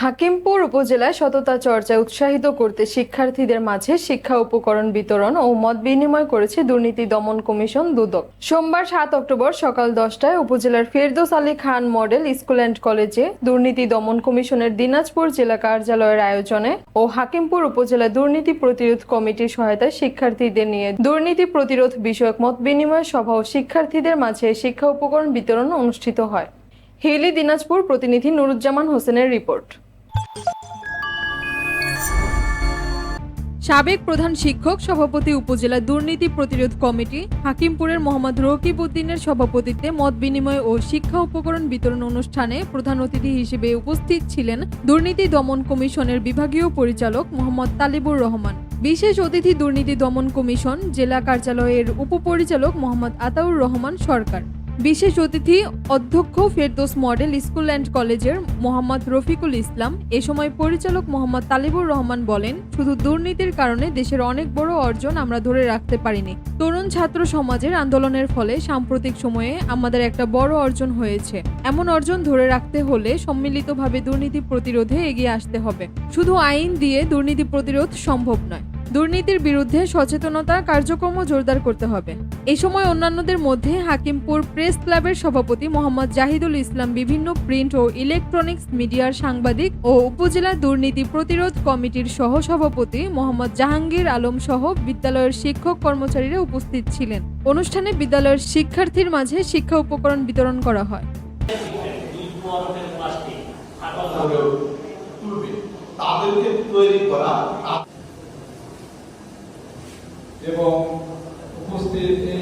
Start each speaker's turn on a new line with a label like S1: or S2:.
S1: হাকিমপুর উপজেলায় সততা চর্চায় উৎসাহিত করতে শিক্ষার্থীদের মাঝে শিক্ষা উপকরণ বিতরণ ও মত বিনিময় করেছে দুর্নীতি দমন কমিশন দুদক। সোমবার সাত অক্টোবর সকাল দশটায় উপজেলার Ferdous Ali Khan model school and কলেজে দুর্নীতি দমন কমিশনের দিনাজপুর জেলা কার্যালয়ের আয়োজনে ও হাকিমপুর উপজেলা দুর্নীতি প্রতিরোধ কমিটির সহায়তায় শিক্ষার্থীদের নিয়ে দুর্নীতি প্রতিরোধ বিষয়ক মত বিনিময় সভা ও শিক্ষার্থীদের মাঝে শিক্ষা উপকরণ বিতরণ অনুষ্ঠিত হয়। হিলি, দিনাজপুর প্রতিনিধি নুরুজ্জামান হোসেনের রিপোর্ট। সাবেক প্রধান শিক্ষক, সভাপতি উপজেলা দুর্নীতি প্রতিরোধ কমিটি, হাকিমপুরের মোহাম্মদ রকিব উদ্দিনের সভাপতিত্বে মত বিনিময় ও শিক্ষা উপকরণ বিতরণ অনুষ্ঠানে প্রধান অতিথি হিসেবে উপস্থিত ছিলেন দুর্নীতি দমন কমিশনের বিভাগীয় পরিচালক মোহাম্মদ তালিবুর রহমান। বিশেষ অতিথি দুর্নীতি দমন কমিশন জেলা কার্যালয়ের উপপরিচালক মোহাম্মদ আতাউর রহমান সরকার। বিশেষ অতিথি অধ্যক্ষ ফেরদোস মডেল স্কুল অ্যান্ড কলেজের মোহাম্মদ রফিকুল ইসলাম। এ সময় পরিচালক মোহাম্মদ তালিবুর রহমান বলেন, শুধু দুর্নীতির কারণে দেশের অনেক বড় অর্জন আমরা ধরে রাখতে পারিনি। তরুণ ছাত্র সমাজের আন্দোলনের ফলে সাম্প্রতিক সময়ে আমাদের একটা বড় অর্জন হয়েছে। এমন অর্জন ধরে রাখতে হলে সম্মিলিতভাবে দুর্নীতি প্রতিরোধে এগিয়ে আসতে হবে। শুধু আইন দিয়ে দুর্নীতি প্রতিরোধ সম্ভব নয়। দুর্নীতির বিরুদ্ধে সচেতনতা কার্যক্রম জোরদার করতে হবে। এ সময় অন্যান্যদের মধ্যে হাকিমপুর প্রেস ক্লাবের সভাপতি মোহাম্মদ জাহিদুল ইসলাম, বিভিন্ন প্রিন্ট ও ইলেকট্রনিক্স মিডিয়ার সাংবাদিক ও উপজেলা দুর্নীতি প্রতিরোধ কমিটির সহ সভাপতি মোহাম্মদ জাহাঙ্গীর আলম সহ বিদ্যালয়ের শিক্ষক কর্মচারীরা উপস্থিত ছিলেন। অনুষ্ঠানে বিদ্যালয়ের শিক্ষার্থীর মাঝে শিক্ষা উপকরণ বিতরণ করা হয়।
S2: তাদেরকে তৈরি করা ter